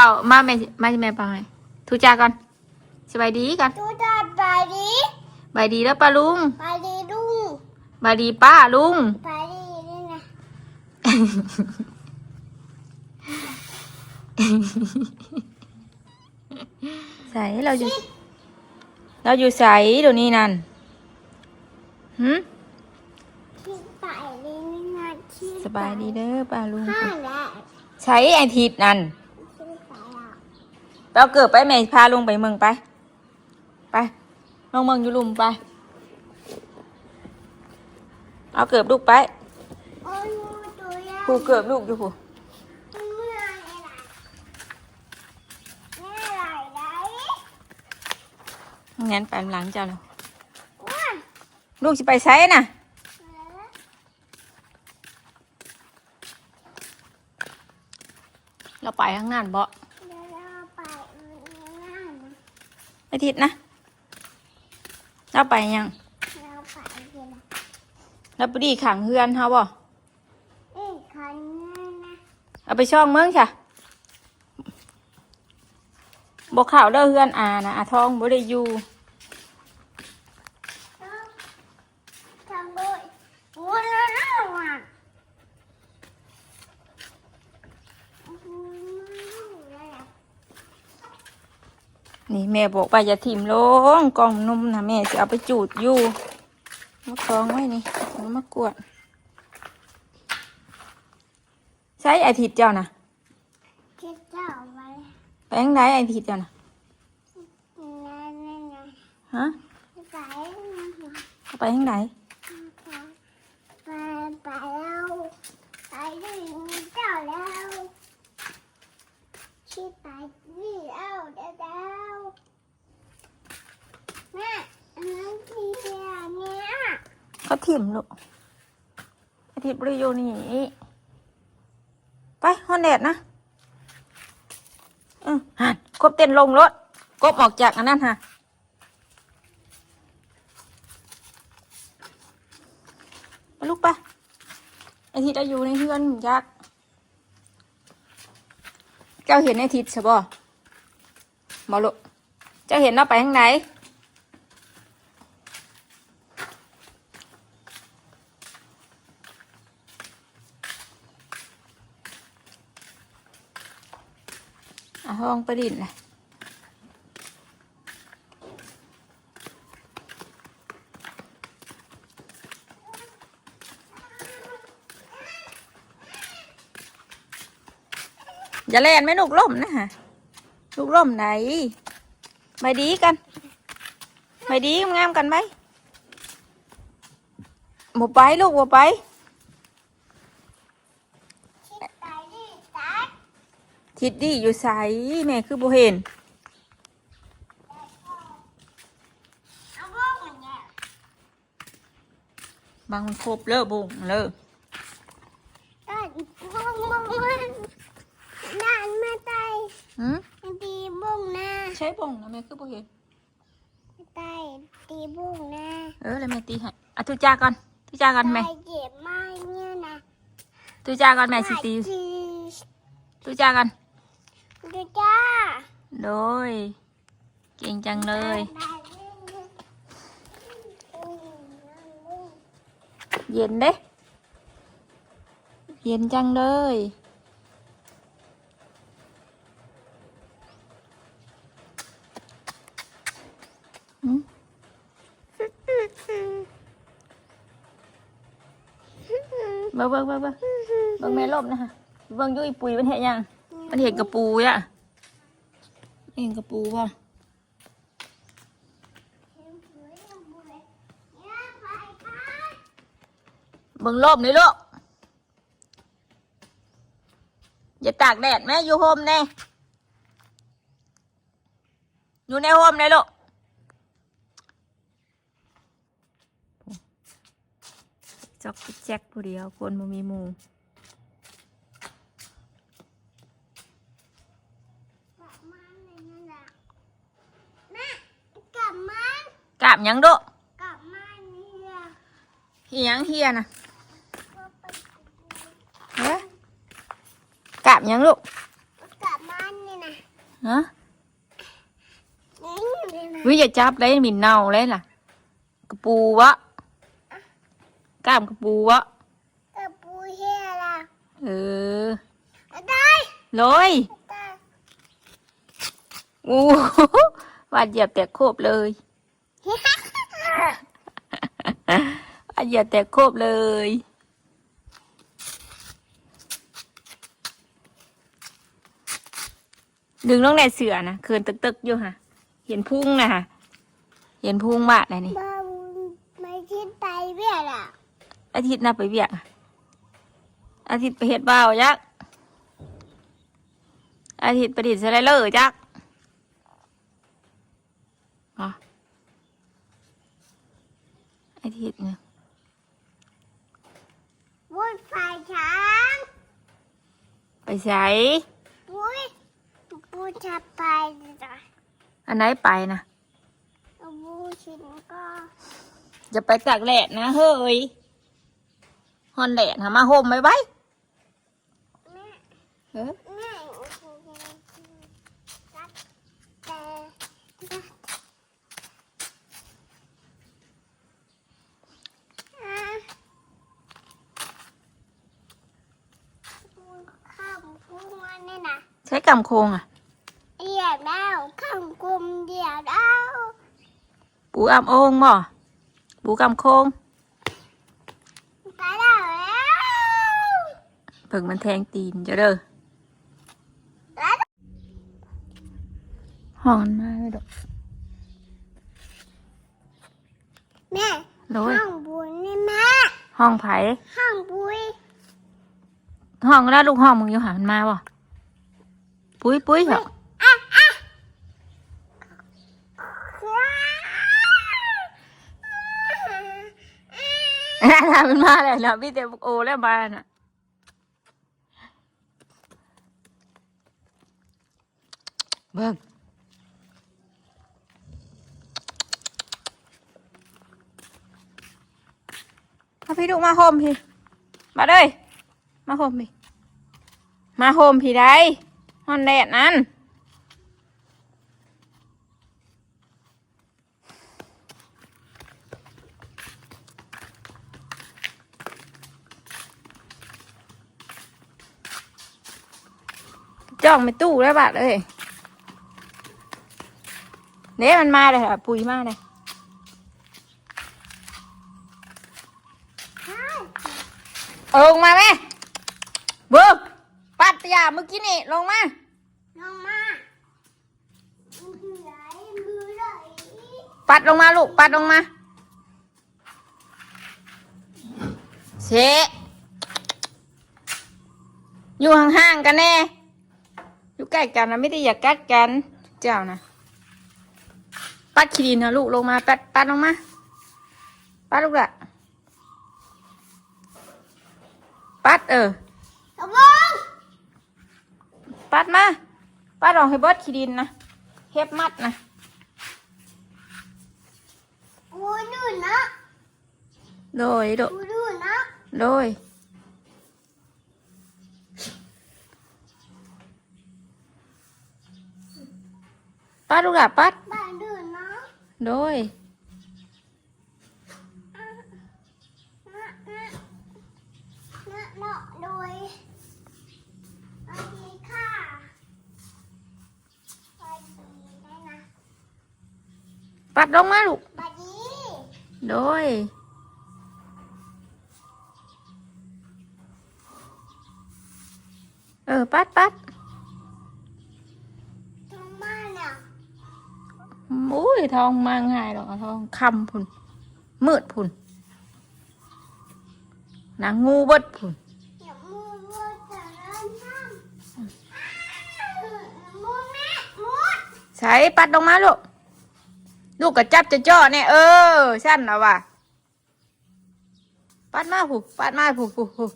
เป่ามาแม่มาที่แม่เป่าให้ทุจาก่อนสบายดีกันดูดาไปดิบายดีแล้วป้าลุงไปดิลุงบายดีป้าลุงไปดินี่นะใส่เราอยู่ เราอยู่ใส่เดี๋ยวนี้นั่นหืมที่ไปดินี่นะที่สบายดีเด้อป้าลุงห้าแล้วใช้ไอทิดนั่นที่ไปแล้ว เราเกิดไปแม่พาลุงไปเมืองไป ไปลงเมืองอยู่ลุมไป เอาเกิบลูกไปโอ้ยตัวยาผูเกิบลูกอยู่ผูเมื่อไหร่ล่ะเมื่อไหร่ได้งั้นไปหลังเจ้าแล้วว้าลูกจะไปใช้น่ะเราไปข้างนั้นบ่ เดี๋ยวเราไปงานนะ ไอทิดนะเราไปยังเราไปกินเราไปดีขังเฮือนเฮาบ่อีกคนนึงนะเอาไปช่องเมืองค่ะบ่ข่าวเด้อเฮือนอานะอาทองบ่ได้อยู่ ทำด้วยวันละห้าวัน นี่แม่บอกว่าอย่าถิ่มลงกล่องนมนะแม่จะเอาไปจูดอยู่มาคล้องไว้นี่เอามากวด ใช้ไอทิดเจ้านะคิดเจ้าไว้ไปยังไงไอทิดเจ้านะนั่นนั่นนั่นฮะไปเอาไปยังไงไปไปแล้วไปดิเจ้าแล้วคิดไปดิเอาเดี๋ยวเดี๋ยวแม่อันนั้นที่เดียวเนี่ย เขาถิ่มลูกไอทิดบริโยนี่ ไปฮอนเดดนะอือหันกบเต้นลงรถกบออกจากอันนั้นฮะไปลูกไปไอทิดอายุในเฮือนยักษ์เจ้าเห็นไอทิดใช่บ่บอลูกเจ้าเห็นเราไปทางไหน อะห้องประดิษฐ์นะอย่าเล่นไม่ลูกล่มนะฮะลูกล่มไหนไปดีกันไปดีงามกันไหมบ่ไปลูกบ่ไป คิดไปดิตัด ทิดดี้อยู่ใสแม่คือบ่เห็นเอาพวกมันเนี่ยบางมันครบเลอะบุงเลอะตัดพวกมันนั่นมาไตหืมตีบุ้งนะใช้บงนะแม่คือบ่เห็นไตตีบุ้งนะเออแล้วแม่ตีให้อะทุจาก่อนทุจาก่อนแม่เจ็บมากเนี่ยนะทุจาก่อนแม่สิตีทีทุจาก่อนดูจ้าโดยเก่งจังเลยเย็นเด้เย็นจังเลยหื มันเห็นกระปูอะเห็นกระปูป่ะเบิ่งลบนี่ลูก อย่าตากแดดแม่อยู่โฮมแน่อยู่ในโฮมเลยลูกจอกแจ็คผู้เดียวคนบ่มีมู ยกราบหยังลูก กลับมาเนี่ยนะ ฮะ นี่นี่นะ วิอย่าจับได้หมิ่นเน่าเลยล่ะ กระปูวะกล้ามกระปูวะ กระปูเฮียล่ะ เออ ได้ ลอย ได้ อู้หูวาดเหยียบแต่โคบเลย วาดเหยียบแต่โคบเลย ดึงลงในเสือนะเคินตึกๆอยู่ค่ะ เห็นพุ่งนะค่ะ เห็นพุ่งมากเลยนี่บ้าไม่คิดไปเบี้ยล่ะ อาทิตย์หน่าไปเวียกอะอาทิตย์ไปเฮ็ดบ่าวยักษ์อาทิตย์ประดิษฐ์สไลเลอร์ยักษ์อ๋อ อาทิตย์เนี่ยวุ้ยไฟช้างไปใช้วุ้ยปูจะไปจ้ะอันไหนไปนะวูชินก็จะไปตากแดดนะเฮ้ยฮอนแดดหามาห่มไว้ไว้แม่เออ แม่รักแต่ข้ามกุ้งอันนี่นะ ใช้กำโคงอะเดียวดาวข้ามกุ้งเดียวดาวปูอำโองบ่ปูกำโคงไปแล้วแล้วเพิ่งมันแทงตีนเจ้าเด้อแล้วห้องมันมาไม่ดอกแม่โดยห้องบุญนี่แม่ห้องไผห้องบุญห้องแล้วลูกห้องมึงอยู่หามันมาบ่ ปุ้ยปุ้ยเหรออะอะทำมันมาเลยเนาะพี่เตโอแล้วมาน่ะเบิ่งมาพี่ลูกมาโฮมพี่ มาเลยมาโฮมพี่ มาโฮมพี่ได้ ฮอนแดดนั้นจ้องไปตู้แล้วบาดเลยเนี่ยมันมาเลยค่ะปุ๋ยมาเลยเออลงมาไหมเบิกปัดยา เมื่อกี้นี่ลงมาลงมามือไหลมือไหลปัดลงมาลูกปัดลงมาเชะอยู่ห่างๆกันแน่ อยู่ใกล้กันนะไม่ได้อยากกัดกัน เจ้านะปัดขี้ดินนะลูกลงมาปัดปัดลงมาปัดลูกละปัดเออระวัง ปัดมา ปัดออกให้เบิดขี้ดินนะเฮ็บมัดนะกูดูนะโดยโดยกูดูนะโดยปัดลูกละปัดบ้านดูนะโดย นะนะนะเนาะโดยโอเคค่ะไปดีได้นะ ปัดลงมาลูกบัดดีโดยเออ ปัดปัดทำมาเนี่ยอุ้ยทองมาง่ายหรอกเอาทองคำพุ่นมืดพุ่นนางงูเบิดพุ่นอย่ามูว่าจะเล่นน้ำมูแม่มูใส่ปัดลงมาลูก ลูกก็จับจะจ่อเนี่ยเออสั้นแล้วว่ะปัดมาผู้ปัดมาผู้ผู้ผู้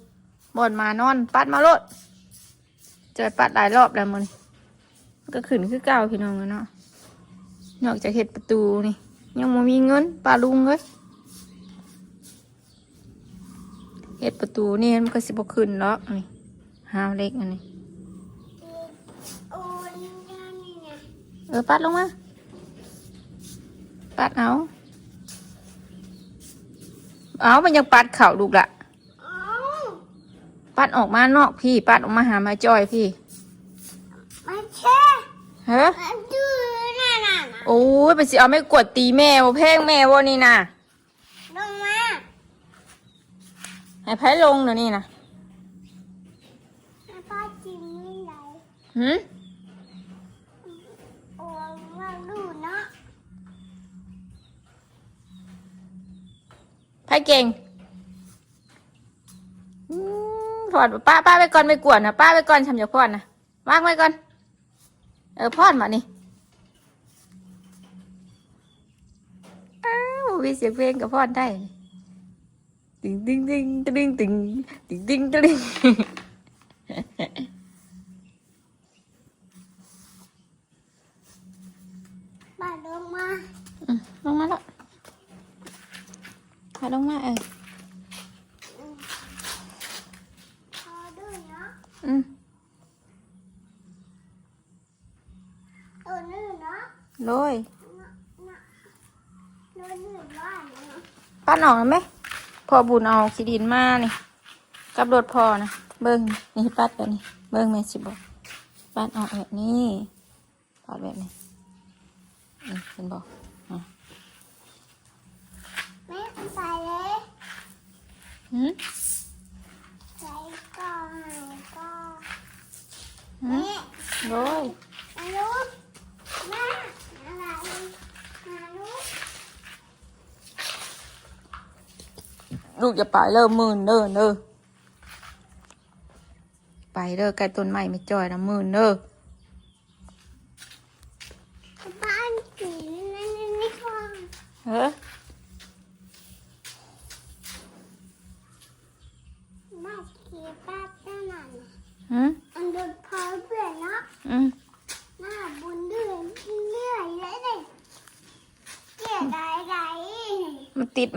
บนมานอน ปัดมาโลดเจอปัดหลายรอบแล้วมันก็ขึ้นคือเก่าพี่น้องอะเนาะนอกจากเห็ดประตูนี่ ยังไม่มีเงินปลาลุงเลยเห็ดประตูนี่มันก็สิบขึ้นหรอกนี่ห้าวเล็กอันนี้โอนยานี่เออปัดลงมา ปัดเอา เอามันยังปัดเข่าลูกละเอ้าปัดออกมานอกพี่ ปัดออกมาหามาจอยพี่ไม่ใช่เฮ้มันดื้อน่ะน่ะน่ะโอ้ยไปสิเอาไม่กดตีแม่บ่แพงแม่บ่นี่นะลงมาให้ไพ่ลงเดี๋ยวนี้นะให้พ่อกินนี่ไหนหืมโอ้ยว่าดู ให้เก่งพอดป้าป้าไปก่อนไม่กวนนะป้าไปก่อนทำอย่าพอดนะวางไว้ก่อน เออพอดมานี่อ้าวิเสียงเพลงกับพอดได้ ติงติงติงติงติงติงติงติง มาลงมา อืมลงมาแล้วพาลงมาเออ พอดูเนาะ อืม โดนนี่เนาะโรยเนาะเนาะโดนนี่บ้านเนาะป้าหนองไหมพอบุญเอาขีดินมานี่กับรถพอนะเบิ้งนี่ปัดแบบนี้เบิ้งแม่สิบอกปัดออกแบบนี้ปัดแบบนี้นี่เห็นบอกแม่ใส่เลยหืมใส่ก่อนก่อนหืแม่โรยลูกแม่อรมา ลูกจะไปเริ่มมื่นเด้อเด้อไปเด้อใกล้ต้นไม้ไม่จอยนะมื่นเด้อ บ้านสีนั่นนี่ค่ะ เฮ้อ บ้านสีป้าตั้งนาน หืม อันโดนพอเปลี่ยนเนาะ อืม หน้าบุญเดือนเรื่อยเลยเลยเกลียดอะไรไร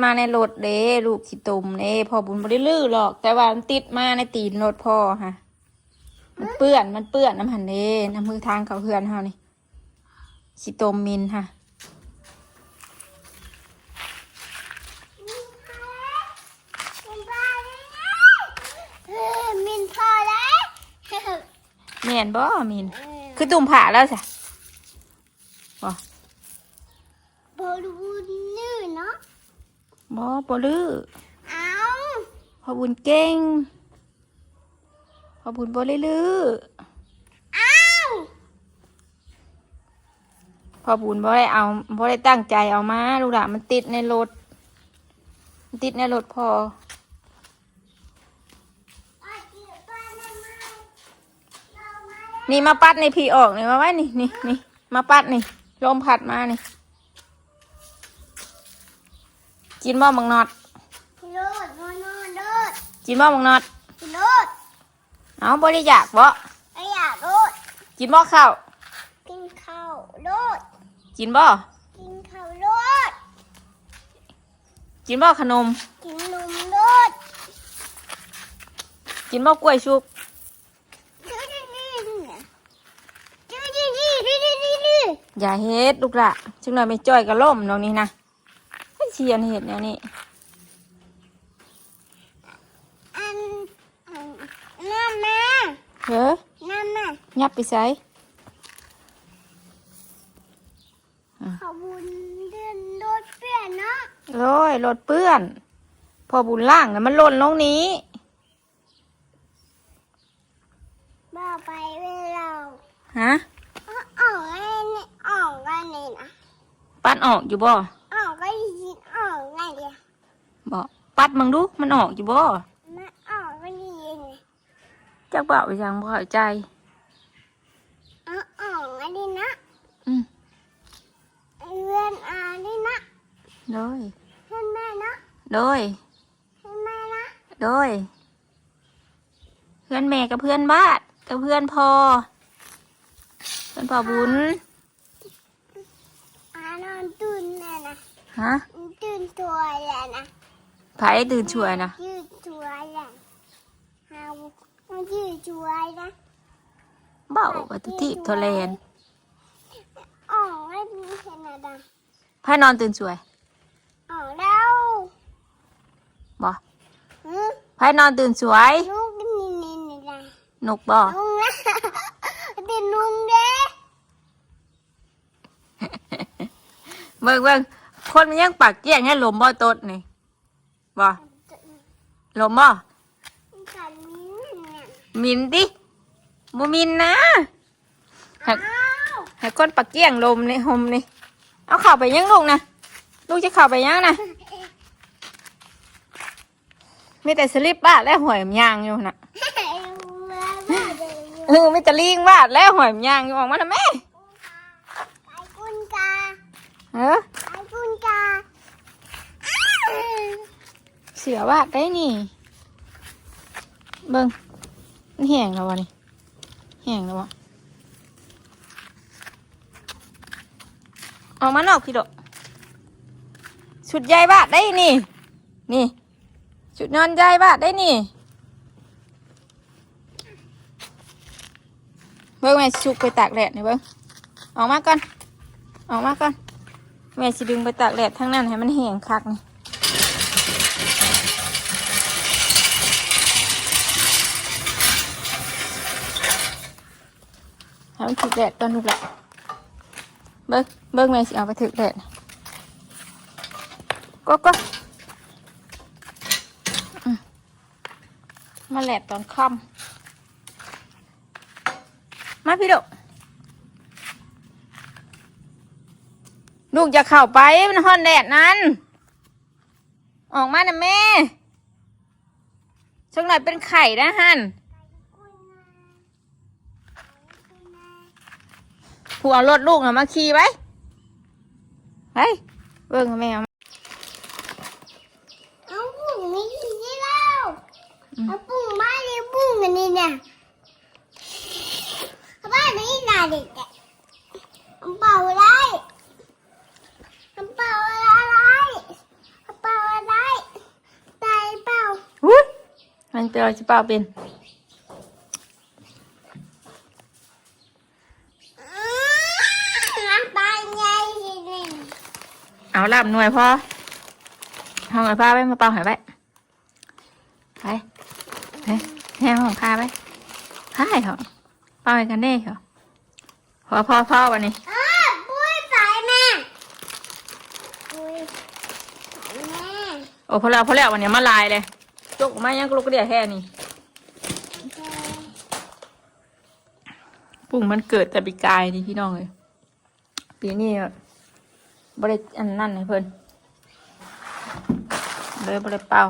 มันติดมาในรถเด้ลูกขี้ตุ่มเด้พอบุญบ่ได้ลื้อหรอก แต่ว่ามันติดมาในตีนรถพ่อค่ะ มันเปื้อนมันเปื้อนน้ำหันเด้น้ำมือทางเขาเพื่อนเฮานี่ขี้ตุ่มมินค่ะมินพอเลยเฮ้ยมินพอแล้วแม่นบ่มิน คือตุ่มผ่าแล้วจ้ะบ่บอลบุญนื่อเนาะ บ่บ่ลื้อเอาพอบุญเก่งพอบุญบ่ได้ลื้อเอาพอบุญบ่ได้เอาบ่ได้ตั้งใจเอามาลูกหลานมันติดในรถมันติดในรถพอเอาเกี่ยวป้าได้ไหมเรามานี่มาปัดในพี่ออกนี่มาไว้นี่นี่นี่มาปัดนี่ลมพัดมานี่ กินบ่มังนอดกินโลดนอนนอดกินบ่มังนอดกินโลดเอาบ่ได้อยากบ่ไม่อยากโลดกินบ่ข้าวกินข้าวโลดกินบ่กินข้าวโลดกินบ่ขนม กินนมโลดกินบ่กล้วยชุบอย่าเฮ็ดลูกละจังหน่อยไม่จ่อยกระล่มตรงนี้นะ เชียนเฮ็ดแนวนี้อันอันน้ำมาเฮ้อน้ำมายับไปใส่ขอบุญเดินโดดเปลี่ยนเนาะโอ้ยรถเปื้อน พอบุญล่างน่ะมันหล่นลงนี้บ้าไปเวลาฮะเอาออกไงนี่ออกไงนี่นะปัดออกอยู่บ่ ออกก็ยินออกไงเดียว บ่ ปัดมึงดู มันออกอยู่บ่มันออกก็ยินจักเบาไปยังบ่เข้าใจเอาออกไงดีนะอืมเรียนอ่านดีนะโดยเห็นแม่นะโดยเห็นแม่นะโดย เพื่อนแม่กับเพื่อนบ้านกับเพื่อนพอเพื่อนพ่อบุญอ่านอนตื่นแน่นะฮะตื่นตัวแล้วนะ ไผตื่นช่วยนะยืดตัวแล้วหามันยืดตัวนะเบาปฏิทิโทเลนอดังไพ่นอนตื่นสวยออกแล้วบ่หืมไพ่นอนตื่นสวยลูกนี่นี่นี่ดังนกบ่ลุงนะติลุงเด้เบิ่งเบิ่งคนมันยังปากเกี้ยงให้ลมบ่ตดนี่ บ่ลมบ่ขันนี้เนี่ยมินดิบ่มินนะให้อ้าวให้คนปากเกี้ยงลมนี่หมนี่ เอาเข้าไปยังลูกนะลูกจะเข้าไปยังนะมีแต่สลิปบ้าและหวยมนยางอยู่น่ะเออมีแต่ลิงบ้าและหวยมนยางอยู่ออกมาทำไมไอ้กุนกาเออไอ้กุนกาเสือวาดได้นี่ เบิ่งมันแห้งแล้ววะนี่แห้งแล้ววะออกมานอกพี่ดอกชุดใหญ่บาทได้นี่ นี่ชุดนอนใหญ่บาทได้นี่ เบิ่งแม่ชุกไปตากแดดนี่เบิ่งออกมาก่อนออกมาก่อนแม่สิดึงไปตากแดดทั้งนั้นให้มันแห้งคักนี่ ให้มันถึกแดดก่อนลูกละเบิ้งเบิ้งแม่สิเอาไปถึกแดดก็ก็มาแหลดตอนค่ำมาพี่ดุลูกจะเข้าไปมันฮ้อนแดดนั้น ออกมานะแม่ช่วงไหนเป็นไข่นะฮัน ผู้เอารถลูกน่ะมาขี่ไว้ไปเบิ่งแม่เอามาเอาปุ้งนี่กินได้แล้วเอาปุ้งบ้านนี้ปุ้งอันนี้เนี่ยเอาบ้านนี้น่าเด็กอะเอาเป่าได้เอาเป่าอะไรเอาเป่าอะไรตายเป่าอุ้ยมันเป็นอะไรจะเปล่าเป็นน้ำปลาใหญ่เลย เอาลาบหน่วยพอห้องไอ้ป้าไว้มาเป่าหายไปไปไปแห้ห้องข้าไปใช่เหรอเป่าให้กันได้เหรอพอพอพอวันนี้อ้าปุ้ยสายแม่ปุ้ยสายแม่โอ้พอแล้วพอแล้ววันนี้มาลายเลยจกออกมายังกลุกกระเดียแค่นี้ปุ่งมันเกิดแต่ปีกายนี่พี่น้องเลยปีนี้ บริอันนั่นให้เพิ่นเลยบริเป่า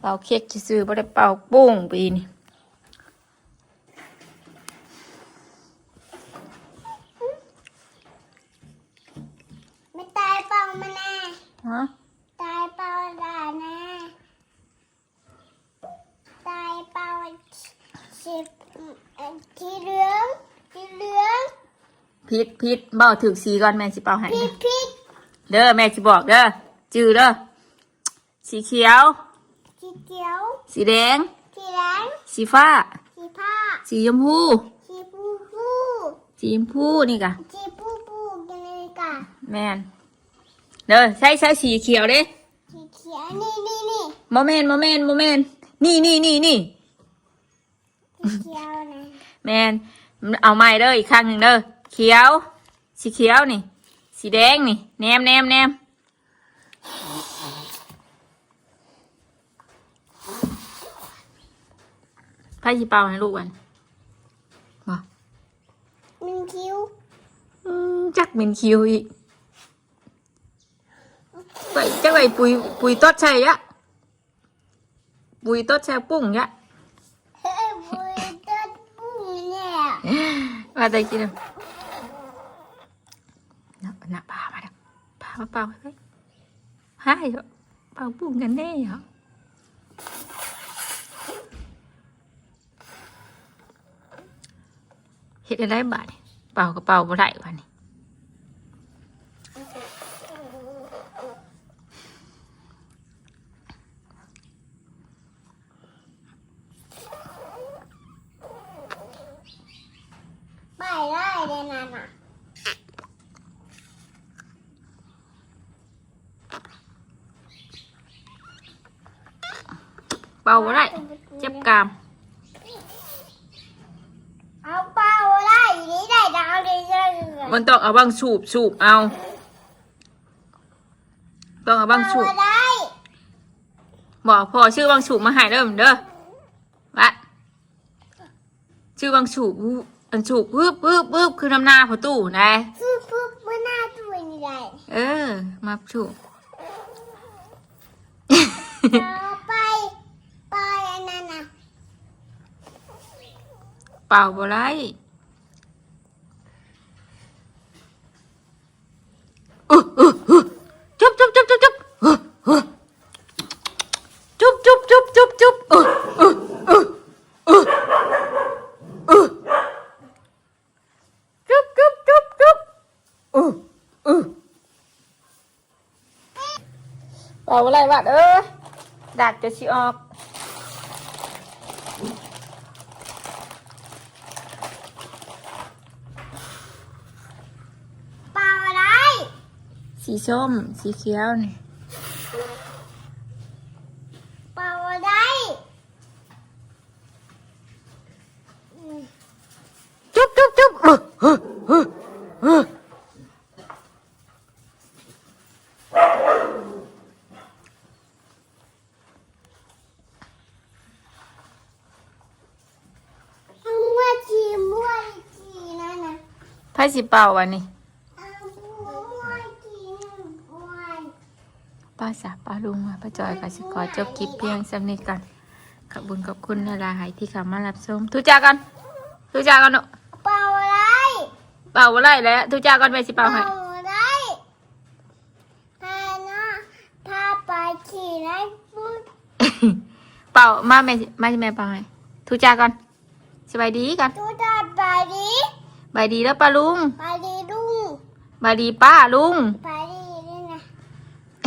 เป่าเค้กซื้อๆบริเป่าปุ้งปีนี้ไม่ตายเปล่ามาแน่ฮะ ตายเปล่าด่าแน่ตายเปล่าสิบเอ่อทีเหลืองทีเหลือง พิษพิษเบ้าถึกสีก่อนแม่สิเป่าให้พริกพริกเด้อแม่สิบอกเด้อจือเด้อสีเขียว สีเขียว สีแดง สีแดง สีฟ้า สีผ้า สีชมพู สีฟูฟูสีชมพูนี่กะสีปูปูกันเลยกะแม่นเด้อใช้ใช้สีเขียวเด้สีเขียวนี่นี่นี่โมเมนโมเมนโมเมนนี่นี่นี่นี่สีเขียวนะแมนเอาไม้เด้ออีกครั้งหนึ่งเด้อ เขียว สีเขียวนี่ สีแดงนี่ แนมแนมแนมไพ่สีเป่าให้ลูกวันบ่หนึ่งคิ้วอืมจักเหม็นคิวอีกไปจักไปปุ๋ยปุ๋ยต้นใช่ยะปุ๋ยต้นใช่ปุ้งยะเฮ้ยบุยต้นปุ้งเนี่ย มาแต่กินนับนับพามาเด้อ พามาเป่าให้ให้เหรอเป่าปุ้งกันแน่เหรอเฮ็ดอะไรบาดนี่เป่าก็เป่าบ่ได้บาดนี่ ไปได้เลยนะน่ะ เป่าบ่ได้เจ็บกราม เอาเป่าได้นี่ได้ดาวเลยเลย มันต้อง เอาบางสูบสูบเอา ต้องเอาบางสูบเป่าได้บอกพอชื่อบางสูบมาใหายเริ่มเด้อวะชื่อบางสูบอู้อันสูบปึ๊บปึ๊บปึ๊บคือน้ำหน้าพอตู้นะปุ๊บปุ๊บมันน่าตัวนี่ได้เออ มาสูบต่อไปไปอันนั้นน่ะเป่าบ่ไร อุ๊ยอุ๊ยอุ๊ยจุ๊บจุ๊บจุ๊บจุ๊บจุ๊บอุ๊ยอุ๊ยจุ๊บจุ๊บจุ๊บจุ๊บจุ๊บอุ๊ยอุ๊ยอุ๊ยอุ๊ยอุ๊ยจุ๊บจุ๊บจุ๊บจุ๊บอุ๊ยอุ๊ยเป่าอะไรวะเอ้ยดัดจะชิออก เป่าได้ สีส้ม สีเขียวนี่เป่าได้จุ๊บจุ๊บจุ๊บอุ๊ยอุ๊ยอุ๊ยอุ๊ยมั่วจีมั่วจีนั่นน่ะไพ่สีเป่าวันนี้ เอามั่วจีมั่ว ป้าสาป้าลุงมาป้าจอยก็สิขอจบคลิปเพียงสำนี้กันขอบคุญขอบคุณนาลายที่เข้ามารับชมทุจ้ากันทุจ้ากันเนอะเป่าได้เป่าอะไรแล้วทุจ้ากันไปสิเป่าให้เป่าได้ถ้านะถ้าไปขี่ได้ปุ๊บเป่ามาแม่สิมาสิแม่เป่าให้ทุจ้ากันสบายดีกันตัวตาไปดีบายดีแล้วป้าลุงไปดีลุงบายดีป้าลุงไ